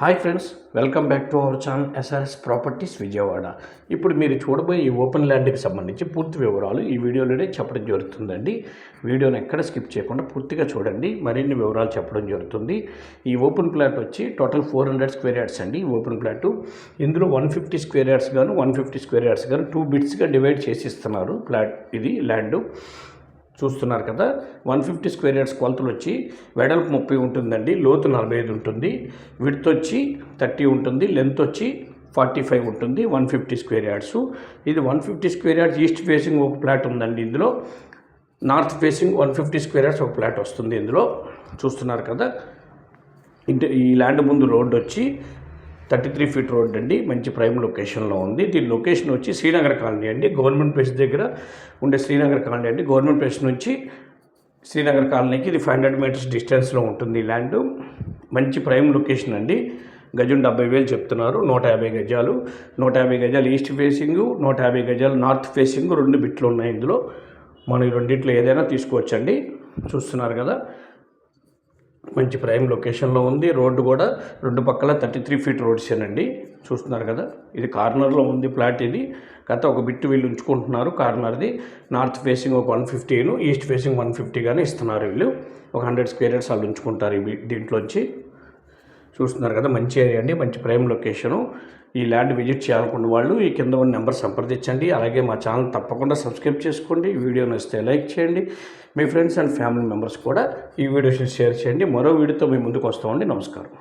Hi friends welcome back to our channel SRS properties Vijayawada. ఇప్పుడు మీరు చూడబోయే ఈ ఓపెన్ ల్యాండ్కి సంబంధించి పూర్తి వివరాలు ఈ వీడియోలోనే చెప్పడం జరుగుతుందండి. వీడియోని ఎక్కడ స్కిప్ చేయకుండా పూర్తిగా చూడండి. మరిన్ని వివరాలు చెప్పడం జరుగుతుంది. ఈ ఓపెన్ ప్లాట్ వచ్చి total four hundred square yards అండి ఈ ఓపెన్ ప్లాట్ ఇందులో వన్ ఫిఫ్టీ స్క్వేర్ యార్డ్స్ గాను వన్ ఫిఫ్టీ స్క్వేర్ యార్డ్స్ గాను టూ బిట్స్గా డివైడ్ చేసి ఇస్తున్నారు ప్లాట్ ఇది ల్యాండ్. చూస్తున్నారు కదా. వన్ ఫిఫ్టీ స్క్వేర్ యార్డ్స్ కొలతలు వచ్చి వెడల్పు ముప్పై ఉంటుందండి. లోతు నలభై ఐదు ఉంటుంది. విడ్త్ వచ్చి థర్టీ ఉంటుంది. లెంత్ వచ్చి ఫార్టీ ఫైవ్ ఉంటుంది. One fifty square yards. ఇది one fifty square yards east facing ఒక ప్లాట్ ఉందండి ఇందులో. North facing one fifty square yards ఒక ప్లాట్ వస్తుంది ఇందులో. చూస్తున్నారు కదా. ఇంటి ఈ ల్యాండ్ ముందు రోడ్డు వచ్చి థర్టీ త్రీ ఫీట్ రోడ్ అండి. మంచి ప్రైమ్ లొకేషన్లో ఉంది. దీని లొకేషన్ వచ్చి శ్రీనగర్ కాలనీ అండి. గవర్నమెంట్ ప్లేస్ దగ్గర ఉండే శ్రీనగర్ కాలనీ అండి. గవర్నమెంట్ ప్లేస్ నుంచి శ్రీనగర్ కాలనీకి ఇది ఫైవ్ హండ్రెడ్ మీటర్స్ డిస్టెన్స్లో ఉంటుంది ల్యాండ్. మంచి ప్రైమ్ లొకేషన్ అండి. గజం డెబ్బై వేలు చెప్తున్నారు. నూట యాభై గజాలు. నూట యాభై గజాలు ఈస్ట్ ఫేసింగ్ నూట యాభై గజాలు నార్త్ ఫేసింగ్ రెండు బిట్లు ఉన్నాయి ఇందులో. మనం ఈ రెండిట్లో ఏదైనా తీసుకోవచ్చండి. చూస్తున్నారు కదా. మంచి ప్రైమ్ లొకేషన్లో ఉంది. రోడ్డు కూడా రెండు పక్కల థర్టీ త్రీ ఫీట్ రోడ్సేనండి. చూస్తున్నారు కదా? ఇది కార్నర్లో ఉంది ప్లాట్ ఇది. గత ఒక బిట్టు వీళ్ళు ఉంచుకుంటున్నారు కార్నర్ది. నార్త్ ఫేసింగ్ ఒక వన్ ఫిఫ్టీను ఈస్ట్ ఫేసింగ్ వన్ ఫిఫ్టీగానే ఇస్తున్నారు వీళ్ళు. ఒక హండ్రెడ్ స్క్వేర్ యార్డ్స్ వాళ్ళు ఉంచుకుంటారు దీంట్లోంచి. చూస్తున్నారు కదా మంచి ఏరియా అండి మంచి ప్రైమ్ లొకేషను. ఈ ల్యాండ్ విజిట్ చేయాలనుకున్న వాళ్ళు ఈ కింద ఉన్న నెంబర్ సంప్రదించండి. అలాగే మా ఛానల్ తప్పకుండా సబ్స్క్రైబ్ చేసుకోండి. వీడియోని వీడియో నచ్చితే లైక్ చేయండి. మీ ఫ్రెండ్స్ అండ్ ఫ్యామిలీ మెంబర్స్ కూడా ఈ వీడియోస్ షేర్ చేయండి. మరో వీడియోతో మీ ముందుకు వస్తామండి. నమస్కారం.